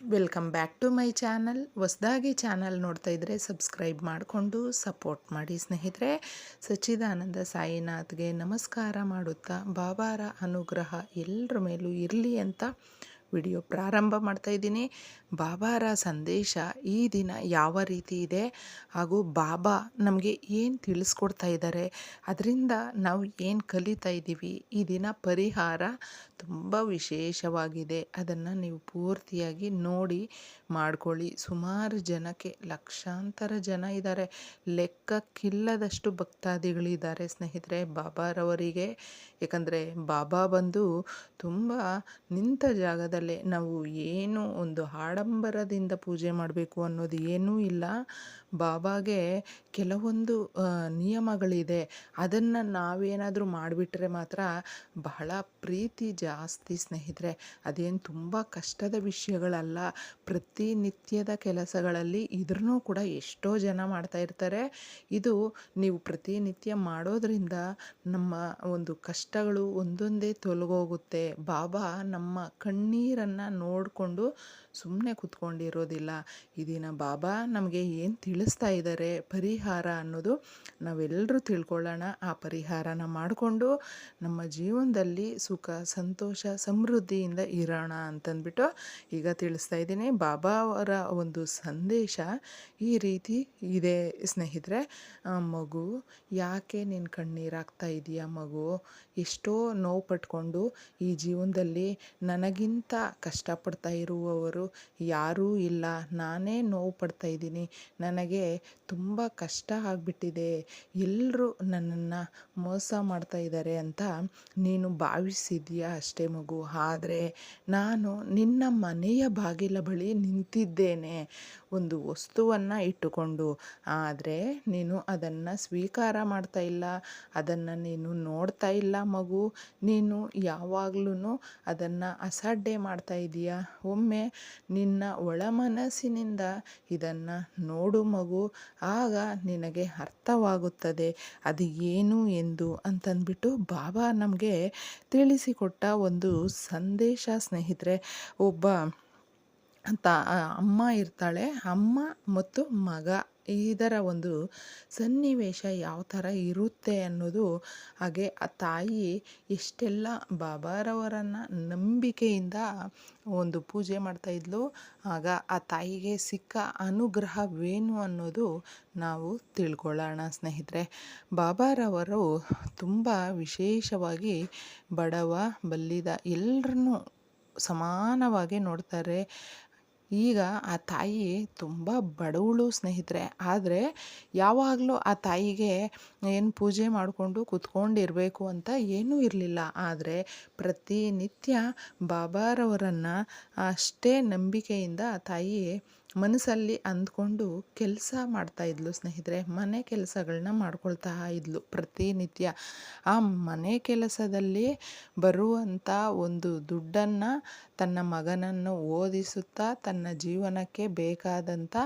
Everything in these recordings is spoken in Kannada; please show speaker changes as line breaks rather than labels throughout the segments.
Welcome back to my channel ಹೊಸ್ದಾಗಿ ಚಾನಲ್ ನೋಡ್ತಾ ಇದ್ದರೆ ಸಬ್ಸ್ಕ್ರೈಬ್ ಮಾಡಿಕೊಂಡು ಸಪೋರ್ಟ್ ಮಾಡಿ ಸ್ನೇಹಿತರೆ. ಸಚ್ಚಿದಾನಂದ ಸಾಯಿನಾಥ್ಗೆ ನಮಸ್ಕಾರ ಮಾಡುತ್ತಾ ಬಾಬಾರ ಅನುಗ್ರಹ ಎಲ್ಲರ ಮೇಲೂ ಇರಲಿ ಅಂತ ವಿಡಿಯೋ ಪ್ರಾರಂಭ ಮಾಡ್ತಾ ಇದ್ದೀನಿ. ಬಾಬಾರ ಸಂದೇಶ ಈ ದಿನ ಯಾವ ರೀತಿ ಇದೆ? ಹಾಗೂ ಬಾಬಾ ನಮಗೆ ಏನು ತಿಳಿಸ್ಕೊಡ್ತಾ ಇದ್ದಾರೆ ಅದರಿಂದ ನಾವು ಏನು ಕಲಿತಾ ಇದ್ದೀವಿ? ಈ ದಿನ ಪರಿಹಾರ ತುಂಬ ವಿಶೇಷವಾಗಿದೆ. ಅದನ್ನು ನೀವು ಪೂರ್ತಿಯಾಗಿ ನೋಡಿ ಮಾಡ್ಕೊಳ್ಳಿ. ಸುಮಾರು ಜನಕ್ಕೆ, ಲಕ್ಷಾಂತರ ಜನ ಇದ್ದಾರೆ ಲೆಕ್ಕಕ್ಕಿಲ್ಲದಷ್ಟು ಭಕ್ತಾದಿಗಳಿದ್ದಾರೆ ಸ್ನೇಹಿತರೆ, ಬಾಬಾರವರಿಗೆ. ಏಕೆಂದರೆ ಬಾಬಾ ಬಂದು ತುಂಬ ನಿಂತ ಜಾಗದಲ್ಲೇ ನಾವು ಏನು ಒಂದು ಆಡಂಬರದಿಂದ ಪೂಜೆ ಮಾಡಬೇಕು ಅನ್ನೋದು ಏನೂ ಇಲ್ಲ. ಬಾಬಾಗೆ ಕೆಲವೊಂದು ನಿಯಮಗಳಿದೆ. ಅದನ್ನು ನಾವೇನಾದರೂ ಮಾಡಿಬಿಟ್ರೆ ಮಾತ್ರ ಬಹಳ ಪ್ರೀತಿ ಜಾಸ್ತಿ ಸ್ನೇಹಿತರೆ. ಅದೇನು ತುಂಬ ಕಷ್ಟದ ವಿಷಯಗಳಲ್ಲ. ಪ್ರತಿನಿತ್ಯದ ಕೆಲಸಗಳಲ್ಲಿ ಇದ್ರೂ ಕೂಡ ಎಷ್ಟೋ ಜನ ಮಾಡ್ತಾ ಇರ್ತಾರೆ. ಇದು ನೀವು ಪ್ರತಿನಿತ್ಯ ಮಾಡೋದ್ರಿಂದ ನಮ್ಮ ಒಂದು ಕಷ್ಟಗಳು ಒಂದೊಂದೇ ತೊಲಗೋಗುತ್ತೆ. ಬಾಬಾ ನಮ್ಮ ಕಣ್ಣೀರನ್ನು ನೋಡಿಕೊಂಡು ಸುಮ್ಮನೆ ಕೂತ್ಕೊಂಡಿರೋದಿಲ್ಲ. ಇದೀನ ಬಾಬಾ ನಮಗೆ ಏನು ತಿಳಿಸ್ತಾ ಇದ್ದಾರೆ ಪರಿಹಾರ ಅನ್ನೋದು ನಾವೆಲ್ಲರೂ ತಿಳ್ಕೊಳ್ಳೋಣ. ಆ ಪರಿಹಾರನ ಮಾಡಿಕೊಂಡು ನಮ್ಮ ಜೀವನದಲ್ಲಿ ಸುಖ, ಸಂತೋಷ, ಸಮೃದ್ಧಿಯಿಂದ ಇರೋಣ ಅಂತಂದ್ಬಿಟ್ಟು ಈಗ ತಿಳಿಸ್ತಾ ಇದ್ದೀನಿ. ಬಾಬಾ ಅವರ ಒಂದು ಸಂದೇಶ ಈ ರೀತಿ ಇದೆ ಸ್ನೇಹಿತರೆ. ಮಗು, ಯಾಕೆ ನಿನ್ನ ಕಣ್ಣೀರಾಗ್ತಾ ಇದೆಯಾ ಮಗು? ಎಷ್ಟೋ ನೋವು ಪಟ್ಕೊಂಡು ಈ ಜೀವನದಲ್ಲಿ ನನಗಿಂತ ಕಷ್ಟಪಡ್ತಾ ಇರುವವರು ಯಾರೂ ಇಲ್ಲ. ನಾನೇ ನೋವು ಪಡ್ತಾ ಇದ್ದೀನಿ. ನನಗೆ ತುಂಬ ಕಷ್ಟ ಆಗಿಬಿಟ್ಟಿದೆ. ಎಲ್ಲರೂ ನನ್ನನ್ನು ಮೋಸ ಮಾಡ್ತಾ ಇದ್ದಾರೆ ಅಂತ ನೀನು ಭಾವಿಸಿದ್ಯಾ ಅಷ್ಟೇ ಮಗು. ಆದರೆ ನಾನು ನಿನ್ನ ಮನೆಯ ಬಾಗಿಲ ಬಳಿ ನಿಂತಿದ್ದೇನೆ. ಒಂದು ವಸ್ತುವನ್ನು ಇಟ್ಟುಕೊಂಡು. ಆದರೆ ನೀನು ಅದನ್ನು ಸ್ವೀಕಾರ ಮಾಡ್ತಾ ಇಲ್ಲ. ಅದನ್ನು ನೀನು ನೋಡ್ತಾ ಇಲ್ಲ ಮಗು. ನೀನು ಯಾವಾಗಲೂ ಅದನ್ನು ಅಸಡ್ಡೆ ಮಾಡ್ತಾ ಇದೀಯಾ? ಒಮ್ಮೆ ನಿನ್ನ ಒಳ ಮನಸ್ಸಿನಿಂದ ಇದನ್ನು ನೋಡು ಮಗು, ಆಗ ನಿನಗೆ ಅರ್ಥವಾಗುತ್ತದೆ. ಅದು ಏನು ಎಂದು ಅಂತಂದ್ಬಿಟ್ಟು ಬಾಬಾ ನಮಗೆ ತಿಳಿಸಿಕೊಟ್ಟ ಒಂದು ಸಂದೇಶ ಸ್ನೇಹಿತರೆ, ಒಬ್ಬ ತಾ ಅಮ್ಮ ಇರ್ತಾಳೆ. ಅಮ್ಮ ಮತ್ತು ಮಗ. ಇದರ ಒಂದು ಸನ್ನಿವೇಶ ಯಾವ ಥರ ಇರುತ್ತೆ ಅನ್ನೋದು ಹಾಗೆ ಆ ತಾಯಿ ಎಷ್ಟೆಲ್ಲ ಬಾಬಾರವರನ್ನು ನಂಬಿಕೆಯಿಂದ ಒಂದು ಪೂಜೆ ಮಾಡ್ತಾಯಿದ್ಲು ಆಗ ಆ ತಾಯಿಗೆ ಸಿಕ್ಕ ಅನುಗ್ರಹವೇನು ಅನ್ನೋದು ನಾವು ತಿಳ್ಕೊಳ್ಳೋಣ ಸ್ನೇಹಿತರೆ. ಬಾಬಾರವರು ತುಂಬ ವಿಶೇಷವಾಗಿ ಬಡವ, ಬಲ್ಲಿದ ಎಲ್ಲರನ್ನೂ ಸಮಾನವಾಗಿ ನೋಡ್ತಾರೆ. ಈಗ ಆ ತಾಯಿ ತುಂಬ ಬಡವಳು ಸ್ನೇಹಿತರೆ. ಆದರೆ ಯಾವಾಗಲೂ ಆ ತಾಯಿಗೆ ಏನು ಪೂಜೆ ಮಾಡಿಕೊಂಡು ಕುತ್ಕೊಂಡಿರಬೇಕು ಅಂತ ಏನೂ ಇರಲಿಲ್ಲ. ಆದರೆ ಪ್ರತಿನಿತ್ಯ ಬಾಬಾರವರನ್ನು ಅಷ್ಟೇ ನಂಬಿಕೆಯಿಂದ ಆ ತಾಯಿ ಮನಸ್ಸಲ್ಲಿ ಅಂದ್ಕೊಂಡು ಕೆಲಸ ಮಾಡ್ತಾಯಿದ್ಲು ಸ್ನೇಹಿತರೆ. ಮನೆ ಕೆಲಸಗಳನ್ನ ಮಾಡ್ಕೊಳ್ತಾ ಇದ್ಲು ಪ್ರತಿನಿತ್ಯ. ಆ ಮನೆ ಕೆಲಸದಲ್ಲಿ ಬರುವಂಥ ಒಂದು ದುಡ್ಡನ್ನು ತನ್ನ ಮಗನನ್ನು ಓದಿಸುತ್ತಾ, ತನ್ನ ಜೀವನಕ್ಕೆ ಬೇಕಾದಂಥ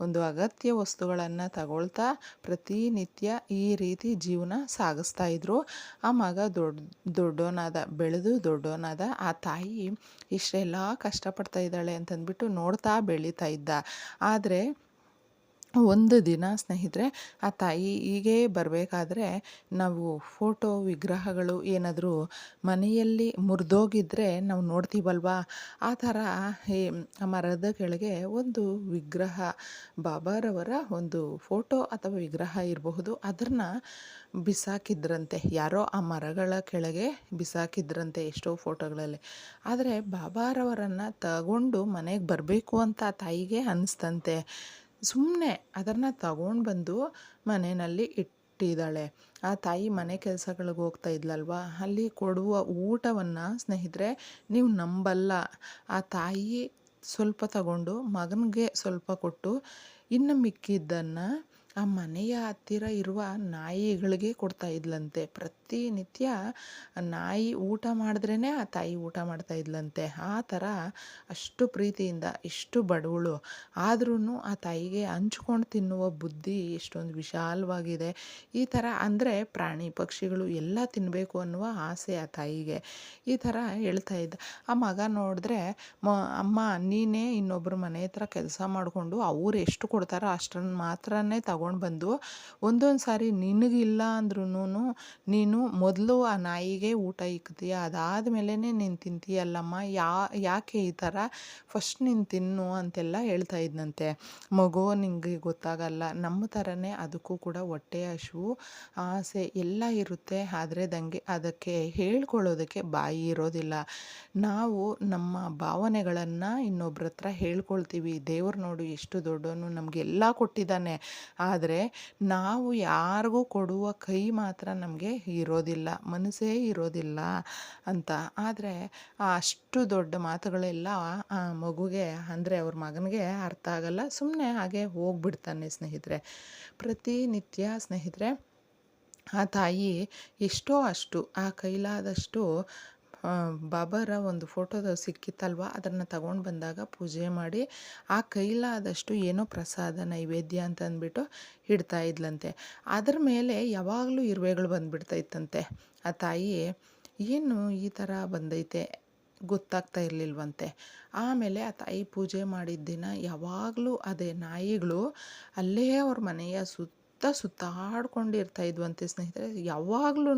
ಒಂದು ಅಗತ್ಯ ವಸ್ತುಗಳನ್ನು ತಗೊಳ್ತಾ ಪ್ರತಿನಿತ್ಯ ಈ ರೀತಿ ಜೀವನ ಸಾಗಿಸ್ತಾ ಇದ್ರು. ಆ ಮಗ ದೊಡ್ಡ ದೊಡ್ಡೋನಾದ, ಬೆಳೆದು ದೊಡ್ಡೋನಾದ ಆ ತಾಯಿ ಇಷ್ಟೆಲ್ಲ ಕಷ್ಟಪಡ್ತಾ ಇದ್ದಾಳೆ ಅಂತಂದ್ಬಿಟ್ಟು ನೋಡ್ತಾ ಬೆಳೀತಾ ಇದ್ದ. ಆದರೆ ಒಂದು ದಿನ ಸ್ನೇಹಿತರೆ, ಆ ತಾಯಿ ಹೀಗೆ ಬರಬೇಕಾದ್ರೆ ನಾವು ಫೋಟೋ ವಿಗ್ರಹಗಳು ಏನಾದರೂ ಮನೆಯಲ್ಲಿ ಮುರಿದೋಗಿದ್ರೆ ನಾವು ನೋಡ್ತೀವಲ್ವಾ? ಆ ಥರ ಮರದ ಕೆಳಗೆ ಒಂದು ವಿಗ್ರಹ, ಬಾಬಾರವರ ಒಂದು ಫೋಟೋ ಅಥವಾ ವಿಗ್ರಹ ಇರಬಹುದು. ಅದನ್ನು ಬಿಸಾಕಿದ್ರಂತೆ, ಯಾರೋ ಆ ಮರಗಳ ಕೆಳಗೆ ಬಿಸಾಕಿದ್ರಂತೆ ಎಷ್ಟೋ ಫೋಟೋಗಳಲ್ಲಿ. ಆದರೆ ಬಾಬಾರವರನ್ನು ತಗೊಂಡು ಮನೆಗೆ ಬರಬೇಕು ಅಂತ ತಾಯಿಗೆ ಅನ್ನಿಸ್ತಂತೆ ಸುಮ್ಮನೆ ಅದನ್ನು ತಗೊಂಡು ಬಂದು ಮನೆಯಲ್ಲಿ ಇಟ್ಟಿದ್ದಾಳೆ. ಆ ತಾಯಿ ಮನೆ ಕೆಲಸಗಳಿಗೆ ಹೋಗ್ತಾ ಇದ್ಲಲ್ವ? ಅಲ್ಲಿ ಕೊಡುವ ಊಟವನ್ನು ಸ್ನೇಹಿತರೆ, ನೀವು ನಂಬಲ್ಲ. ಆ ತಾಯಿ ಸ್ವಲ್ಪ ತಗೊಂಡು ಮಗನಿಗೆ ಸ್ವಲ್ಪ ಕೊಟ್ಟು ಇನ್ನು ಮಿಕ್ಕಿದ್ದನ್ನು ಆ ಮನೆಯ ಹತ್ತಿರ ಇರುವ ನಾಯಿಗಳಿಗೆ ಕೊಡ್ತಾ ಇದ್ಲಂತೆ. ಪ್ರತಿ ಪ್ರತಿನಿತ್ಯ ನಾಯಿ ಊಟ ಮಾಡಿದ್ರೇ ಆ ತಾಯಿ ಊಟ ಮಾಡ್ತಾ ಇದ್ಲಂತೆ. ಆ ಥರ ಅಷ್ಟು ಪ್ರೀತಿಯಿಂದ, ಇಷ್ಟು ಬಡವಳು. ಆದ್ರೂ ಆ ತಾಯಿಗೆ ಹಂಚ್ಕೊಂಡು ತಿನ್ನುವ ಬುದ್ಧಿ ಎಷ್ಟೊಂದು ವಿಶಾಲವಾಗಿದೆ. ಈ ಥರ ಅಂದರೆ ಪ್ರಾಣಿ ಪಕ್ಷಿಗಳು ಎಲ್ಲ ತಿನ್ನಬೇಕು ಅನ್ನುವ ಆಸೆ ಆ ತಾಯಿಗೆ. ಈ ಥರ ಹೇಳ್ತಾ ಇದ್ದ. ಆ ಮಗ ನೋಡಿದ್ರೆ, ಮ, ಅಮ್ಮ ನೀನೇ ಇನ್ನೊಬ್ಬರ ಮನೆ ಹತ್ರ ಕೆಲಸ ಮಾಡಿಕೊಂಡು ಅವ್ರು ಎಷ್ಟು ಕೊಡ್ತಾರೋ ಅಷ್ಟನ್ನು ಮಾತ್ರನೇ ತಗೊಂಡು ಬಂದು ಒಂದೊಂದು ಸಾರಿ ನಿನಗಿಲ್ಲ ಅಂದ್ರೂ ನೀನು ಮೊದಲು ಆ ನಾಯಿಗೆ ಊಟ ಇಕ್ತೀಯ ಅದಾದಮೇಲೆ ನೀನು ತಿಂತೀಯಲ್ಲಮ್ಮ ಯಾ, ಯಾಕೆ ಈ ಥರ ಫಸ್ಟ್ ನೀನು ತಿನ್ನು ಅಂತೆಲ್ಲ ಹೇಳ್ತಾ ಇದ್ನಂತೆ. ಮಗು ನಿಂಗೆ ಗೊತ್ತಾಗಲ್ಲ, ನಮ್ಮ ಥರನೇ ಅದಕ್ಕೂ ಕೂಡ ಹೊಟ್ಟೆ ಹಸು ಆಸೆ ಎಲ್ಲ ಇರುತ್ತೆ. ಆದರೆ ದಂಗೆ, ಅದಕ್ಕೆ ಹೇಳ್ಕೊಳ್ಳೋದಕ್ಕೆ ಬಾಯಿ ಇರೋದಿಲ್ಲ. ನಾವು ನಮ್ಮ ಭಾವನೆಗಳನ್ನು ಇನ್ನೊಬ್ರ ಹತ್ರ ಹೇಳ್ಕೊಳ್ತೀವಿ. ದೇವ್ರು ನೋಡು ಎಷ್ಟು ದೊಡ್ಡವನು, ನಮಗೆಲ್ಲ ಕೊಟ್ಟಿದ್ದಾನೆ. ಆದರೆ ನಾವು ಯಾರಿಗೂ ಕೊಡುವ ಕೈ ಮಾತ್ರ ನಮಗೆ ಇರೋದಿಲ್ಲ, ಮನಸ್ಸೇ ಇರೋದಿಲ್ಲ ಅಂತ. ಆದರೆ ಅಷ್ಟು ದೊಡ್ಡ ಮಾತುಗಳೆಲ್ಲ ಆ ಮಗುಗೆ, ಅಂದರೆ ಅವ್ರ ಮಗನಿಗೆ ಅರ್ಥ ಆಗಲ್ಲ. ಸುಮ್ಮನೆ ಹಾಗೆ ಹೋಗ್ಬಿಡ್ತಾನೆ ಸ್ನೇಹಿತರೆ. ಪ್ರತಿನಿತ್ಯ ಸ್ನೇಹಿತರೆ, ಆ ತಾಯಿ ಎಷ್ಟೋ ಅಷ್ಟು, ಆ ಕೈಲಾದಷ್ಟು ಬಾಬಾರ ಒಂದು ಫೋಟೋದ ಸಿಕ್ಕಿತ್ತಲ್ವ ಅದನ್ನು ತಗೊಂಡು ಬಂದಾಗ ಪೂಜೆ ಮಾಡಿ ಆ ಕೈಲಾದಷ್ಟು ಏನೋ ಪ್ರಸಾದ, ನೈವೇದ್ಯ ಅಂತ ಅಂದ್ಬಿಟ್ಟು ಇಡ್ತಾ ಇದ್ಲಂತೆ. ಅದ್ರ ಮೇಲೆ ಯಾವಾಗಲೂ ಇರುವೆಗಳು ಬಂದುಬಿಡ್ತಾ ಇತ್ತಂತೆ ಆ ತಾಯಿ, ಏನು ಈ ಥರ ಬಂದೈತೆ? ಗೊತ್ತಾಗ್ತಾ ಇರಲಿಲ್ವಂತೆ. ಆಮೇಲೆ ಆ ತಾಯಿ ಪೂಜೆ ಮಾಡಿದ ದಿನ ಯಾವಾಗಲೂ ಅದೇ ನಾಯಿಗಳು ಅಲ್ಲೇ ಅವ್ರ ಮನೆಯ ಸುತ್ತ ಸುತ್ತಾಡ್ಕೊಂಡಿರ್ತಾ ಇದ್ವಂತೆ ಸ್ನೇಹಿತರೆ. ಯಾವಾಗ್ಲೂ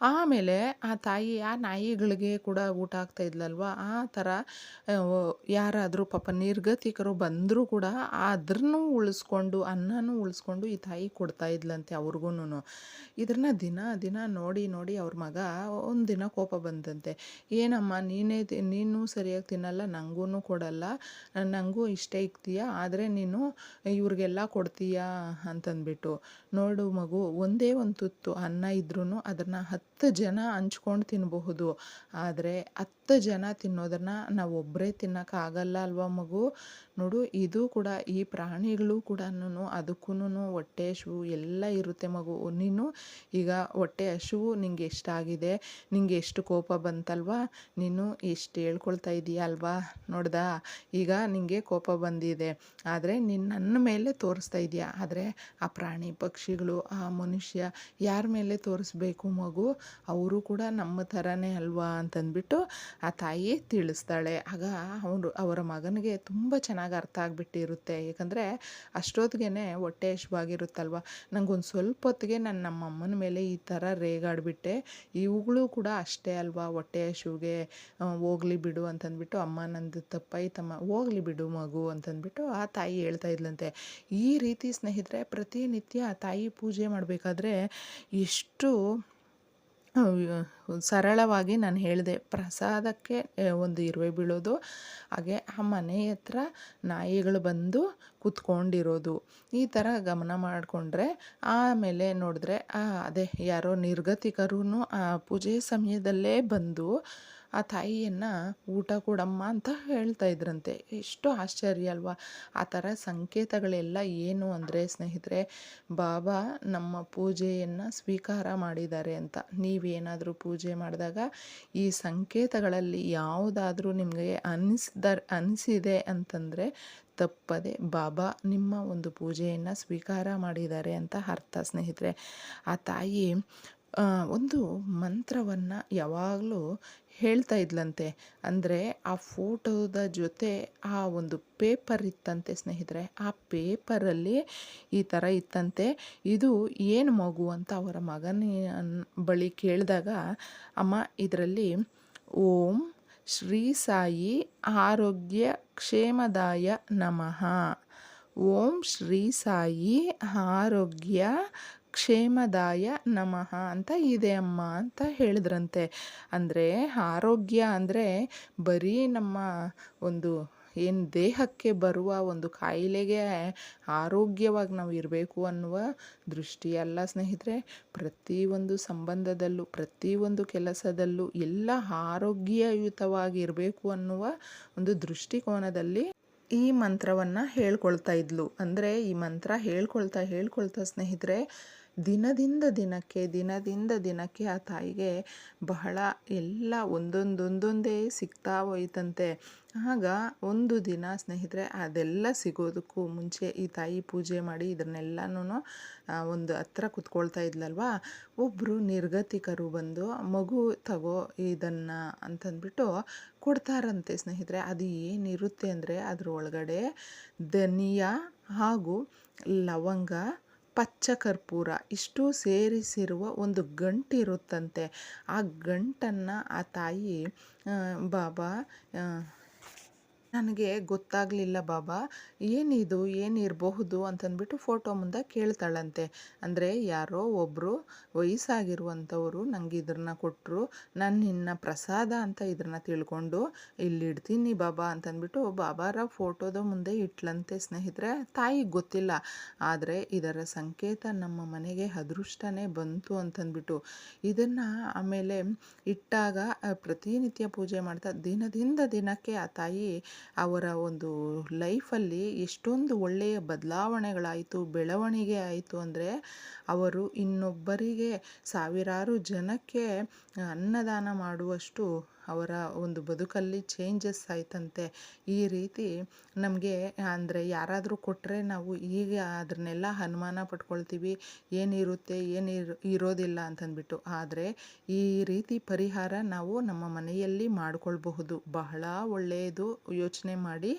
ಆಮೇಲೆ ಆ ತಾಯಿ, ಆ ನಾಯಿಗಳಿಗೆ ಕೂಡ ಊಟ ಆಗ್ತಾ ಇದ್ಲಲ್ವ? ಆ ಥರ ಯಾರಾದರೂ ಪಾಪ ನಿರ್ಗತಿಕರು ಬಂದರೂ ಕೂಡ ಅದ್ರನ್ನೂ ಉಳಿಸ್ಕೊಂಡು, ಅನ್ನನೂ ಉಳಿಸ್ಕೊಂಡು ಈ ತಾಯಿ ಕೊಡ್ತಾ ಇದ್ಲಂತೆ ಅವ್ರಿಗೂ ಇದನ್ನ ದಿನ ದಿನ ನೋಡಿ ನೋಡಿ ಅವ್ರ ಮಗ ಒಂದು ದಿನ ಕೋಪ ಬಂದಂತೆ. ಏನಮ್ಮ, ನೀನೇ ನೀನು ಸರಿಯಾಗಿ ತಿನ್ನಲ್ಲ ನನಗೂ ಕೊಡಲ್ಲ. ನನಗೂ ಇಷ್ಟೇ ಇಕ್ತೀಯ, ಆದರೆ ನೀನು ಇವ್ರಿಗೆಲ್ಲ ಕೊಡ್ತೀಯಾ? ಅಂತಂದ್ಬಿಟ್ಟು. ನೋಡು ಮಗು, ಒಂದೇ ಒಂದು ತುತ್ತು, ಅನ್ನ ಇದ್ರೂ ಅದನ್ನು ಹತ್ತು ಜನ ಹಂಚ್ಕೊಂಡು ತಿನ್ನಬಹುದು ಆದರೆ ಹತ್ತು ಜನ ತಿನ್ನೋದನ್ನು ನಾವು ಒಬ್ಬರೇ ತಿನ್ನೋಕ್ಕಾಗಲ್ಲ ಅಲ್ವಾ ಮಗು? ನೋಡು, ಇದು ಕೂಡ ಈ ಪ್ರಾಣಿಗಳು ಕೂಡ ಅದಕ್ಕೂ ಹೊಟ್ಟೆ ಹಸಿವು ಎಲ್ಲ ಇರುತ್ತೆ ಮಗು. ನೀನು ಈಗ ಹೊಟ್ಟೆ ಹಸಿವು ನಿಂಗೆ ಎಷ್ಟಾಗಿದೆ ನಿಂಗೆ ಎಷ್ಟು ಕೋಪ ಬಂತಲ್ವಾ? ನೀನು ಎಷ್ಟು ಹೇಳ್ಕೊಳ್ತಾ ಇದೀಯ ಅಲ್ವಾ? ನೋಡ್ದಾ? ಈಗ ನಿಂಗೆ ಕೋಪ ಬಂದಿದೆ. ಆದರೆ ನೀನು ನನ್ನ ಮೇಲೆ ತೋರಿಸ್ತಾ ಇದೆಯಾ. ಆದರೆ ಆ ಪ್ರಾಣಿ ಪಕ್ಷಿಗಳು, ಆ ಮನುಷ್ಯ ಯಾರ ಮೇಲೆ ತೋರಿಸ್ಬೇಕು ಮಗು? ಅವರು ಕೂಡ ನಮ್ಮ ಥರನೇ ಅಲ್ವಾ ಅಂತಂದ್ಬಿಟ್ಟು ಆ ತಾಯಿ ತಿಳಿಸ್ತಾಳೆ. ಆಗ ಅವನು ಅವರ ಮಗನಿಗೆ ತುಂಬ ಚೆನ್ನಾಗಿ ಅರ್ಥ ಆಗಿಬಿಟ್ಟಿರುತ್ತೆ. ಏಕೆಂದರೆ ಅಷ್ಟೊತ್ತಿಗೆ ಹೊಟ್ಟೆ ಹಶ್ವಾಗಿರುತ್ತಲ್ವ ನನಗೊಂದು ಸ್ವಲ್ಪ ಹೊತ್ತಿಗೆ ನಾನು ನಮ್ಮ ಅಮ್ಮನ ಮೇಲೆ ಈ ಥರ ರೇಗಾಡಿಬಿಟ್ಟೆ. ಇವುಗಳು ಕೂಡ ಅಷ್ಟೇ ಅಲ್ವಾ? ಹೊಟ್ಟೆ ಹಶುವಿಗೆ ಹೋಗ್ಲಿ ಬಿಡು ಅಂತಂದ್ಬಿಟ್ಟು ಅಮ್ಮ ನಂದು ತಪ್ಪಾಯ್ತಮ್ಮ ಹೋಗ್ಲಿ ಬಿಡು ಮಗು ಅಂತಂದ್ಬಿಟ್ಟು ಆ ತಾಯಿ ಹೇಳ್ತಾ ಇದ್ಲಂತೆ. ಈ ರೀತಿ ಸ್ನೇಹಿತರೆ ಪ್ರತಿನಿತ್ಯ ತಾಯಿ ಪೂಜೆ ಮಾಡಬೇಕಾದ್ರೆ ಎಷ್ಟು ಸರಳವಾಗಿ ನಾನು ಹೇಳಿದೆ, ಪ್ರಸಾದಕ್ಕೆ ಒಂದು ಇರುವೆ ಬೀಳೋದು, ಹಾಗೆ ಆ ಮನೆ ಹತ್ರ ನಾಯಿಗಳು ಬಂದು ಕುತ್ಕೊಂಡಿರೋದು. ಈ ಥರ ಗಮನ ಮಾಡಿಕೊಂಡ್ರೆ, ಆಮೇಲೆ ನೋಡಿದ್ರೆ ಅದೇ ಯಾರೋ ನಿರ್ಗತಿಕರೂ ಆ ಪೂಜೆ ಸಮಯದಲ್ಲೇ ಬಂದು ಆ ತಾಯಿಯನ್ನು ಊಟ ಕೊಡಮ್ಮ ಅಂತ ಹೇಳ್ತಾ ಇದ್ರಂತೆ. ಎಷ್ಟು ಆಶ್ಚರ್ಯ ಅಲ್ವಾ? ಆ ಥರ ಸಂಕೇತಗಳೆಲ್ಲ ಏನು ಅಂದರೆ, ಸ್ನೇಹಿತರೆ, ಬಾಬಾ ನಮ್ಮ ಪೂಜೆಯನ್ನು ಸ್ವೀಕಾರ ಮಾಡಿದ್ದಾರೆ ಅಂತ. ನೀವೇನಾದರೂ ಪೂಜೆ ಮಾಡಿದಾಗ ಈ ಸಂಕೇತಗಳಲ್ಲಿ ಯಾವುದಾದ್ರೂ ನಿಮಗೆ ಅನಿಸ್ದ, ಅನಿಸಿದೆ ಅಂತಂದರೆ ತಪ್ಪದೆ ಬಾಬಾ ನಿಮ್ಮ ಒಂದು ಪೂಜೆಯನ್ನು ಸ್ವೀಕಾರ ಮಾಡಿದ್ದಾರೆ ಅಂತ ಅರ್ಥ, ಸ್ನೇಹಿತರೆ. ಆ ತಾಯಿ ಒಂದು ಮಂತ್ರವನ್ನು ಯಾವಾಗಲೂ ಹೇಳ್ತಾ ಇದ್ಲಂತೆ. ಅಂದರೆ ಆ ಫೋಟೋದ ಜೊತೆ ಆ ಒಂದು ಪೇಪರ್ ಇತ್ತಂತೆ ಸ್ನೇಹಿತರೆ. ಆ ಪೇಪರಲ್ಲಿ ಈ ಥರ ಇತ್ತಂತೆ. ಇದು ಏನು ಮಗು ಅಂತ ಅವರ ಮಗನ ಬಳಿ ಕೇಳಿದಾಗ, ಅಮ್ಮ, ಇದರಲ್ಲಿ ಓಂ ಶ್ರೀ ಸಾಯಿ ಆರೋಗ್ಯ ಕ್ಷೇಮದಾಯ ನಮಃ. ಓಂ ಶ್ರೀ ಸಾಯಿ ಆರೋಗ್ಯ ಕ್ಷೇಮದಾಯ ನಮಃ ಅಂತ ಇದೆ ಅಮ್ಮ ಅಂತ ಹೇಳಿದ್ರಂತೆ. ಅಂದರೆ ಆರೋಗ್ಯ ಅಂದರೆ ಬರೀ ನಮ್ಮ ಒಂದು ಏನು ದೇಹಕ್ಕೆ ಬರುವ ಒಂದು ಕಾಯಿಲೆಗೆ ಆರೋಗ್ಯವಾಗಿ ನಾವು ಇರಬೇಕು ಅನ್ನುವ ದೃಷ್ಟಿ ಅಲ್ಲ ಸ್ನೇಹಿತರೆ. ಪ್ರತಿಯೊಂದು ಸಂಬಂಧದಲ್ಲೂ ಪ್ರತಿಯೊಂದು ಕೆಲಸದಲ್ಲೂ ಎಲ್ಲ ಆರೋಗ್ಯಯುತವಾಗಿರಬೇಕು ಅನ್ನುವ ಒಂದು ದೃಷ್ಟಿಕೋನದಲ್ಲಿ ಈ ಮಂತ್ರವನ್ನು ಹೇಳ್ಕೊಳ್ತಾ ಇದ್ಲು. ಅಂದರೆ ಈ ಮಂತ್ರ ಹೇಳ್ಕೊಳ್ತಾ ಹೇಳ್ಕೊಳ್ತಾ ಸ್ನೇಹಿತರೆ ದಿನದಿಂದ ದಿನಕ್ಕೆ ದಿನದಿಂದ ದಿನಕ್ಕೆ ಆ ತಾಯಿಗೆ ಬಹಳ ಎಲ್ಲ ಒಂದೊಂದೊಂದೊಂದೇ ಸಿಗ್ತಾ ಹೋಯ್ತಂತೆ. ಆಗ ಒಂದು ದಿನ ಸ್ನೇಹಿತರೆ, ಅದೆಲ್ಲ ಸಿಗೋದಕ್ಕೂ ಮುಂಚೆ ಈ ತಾಯಿ ಪೂಜೆ ಮಾಡಿ ಇದನ್ನೆಲ್ಲನೂ ಒಂದು ಹತ್ರ ಕುತ್ಕೊಳ್ತಾ ಇದ್ಲಲ್ವಾ? ಒಬ್ಬರು ನಿರ್ಗತಿಕರು ಬಂದು, ಮಗು ತಗೋ ಇದನ್ನು ಅಂತಂದ್ಬಿಟ್ಟು ಕೊಡ್ತಾರಂತೆ ಸ್ನೇಹಿತರೆ. ಅದು ಏನಿರುತ್ತೆ ಅಂದರೆ ಅದ್ರ ಒಳಗಡೆ ಧನಿಯಾ ಹಾಗೂ ಲವಂಗ ಪಚ್ಚ ಕರ್ಪೂರ ಇಷ್ಟು ಸೇರಿಸಿರುವ ಒಂದು ಗಂಟಿರುತ್ತಂತೆ. ಆ ಗಂಟನ್ನು ಆ ತಾಯಿ ಬಾಬಾ ನನಗೆ ಗೊತ್ತಾಗಲಿಲ್ಲ ಬಾಬಾ. ಏನಿದು, ಏನಿರಬಹುದು ಅಂತಂದ್ಬಿಟ್ಟು ಫೋಟೋ ಮುಂದೆ ಕೇಳ್ತಾಳಂತೆ. ಅಂದರೆ ಯಾರೋ ಒಬ್ಬರು ವಯಸ್ಸಾಗಿರುವಂಥವರು ನನಗೆ ಇದನ್ನ ಕೊಟ್ಟರು ನಾನು ನಿನ್ನ ಪ್ರಸಾದ ಅಂತ ಇದನ್ನ ತಿಳ್ಕೊಂಡು, ಇಲ್ಲಿಡ್ತೀನಿ ಬಾಬಾ ಅಂತಂದ್ಬಿಟ್ಟು ಬಾಬಾರ ಫೋಟೋದ ಮುಂದೆ ಇಟ್ಲಂತೆ ಸ್ನೇಹಿತರೆ. ತಾಯಿಗೆ ಗೊತ್ತಿಲ್ಲ. ಆದರೆ ಇದರ ಸಂಕೇತ ನಮ್ಮ ಮನೆಗೆ ಅದೃಷ್ಟನೇ ಬಂತು ಅಂತಂದ್ಬಿಟ್ಟು ಇದನ್ನು ಆಮೇಲೆ ಇಟ್ಟಾಗ ಪ್ರತಿನಿತ್ಯ ಪೂಜೆ ಮಾಡ್ತಾ ದಿನದಿಂದ ದಿನಕ್ಕೆ ಆ ತಾಯಿ ಅವರ ಒಂದು ಲೈಫಲ್ಲಿ ಎಷ್ಟೊಂದು ಒಳ್ಳೆಯ ಬದಲಾವಣೆಗಳಾಯಿತು, ಬೆಳವಣಿಗೆ ಆಯಿತು ಅಂದರೆ ಅವರು ಇನ್ನೊಬ್ಬರಿಗೆ ಸಾವಿರಾರು ಜನಕ್ಕೆ ಅನ್ನದಾನ ಮಾಡುವಷ್ಟು ಅವರ ಒಂದು ಬದುಕಲ್ಲಿ ಚೇಂಜಸ್ ಆಯ್ತಂತೆ. ಈ ರೀತಿ ನಮಗೆ ಅಂದರೆ ಯಾರಾದರೂ ಕೊಟ್ಟರೆ ನಾವು ಈಗ ಅದನ್ನೆಲ್ಲ ಅನುಮಾನ ಪಟ್ಕೊಳ್ತೀವಿ. ಏನಿರುತ್ತೆ, ಏನಿರು, ಇರೋದಿಲ್ಲ ಅಂತಂದ್ಬಿಟ್ಟು. ಆದರೆ ಈ ರೀತಿ ಪರಿಹಾರ ನಾವು ನಮ್ಮ ಮನೆಯಲ್ಲಿ ಮಾಡಿಕೊಳ್ಬಹುದು. ಬಹಳ ಒಳ್ಳೆಯದು ಯೋಚನೆ ಮಾಡಿ.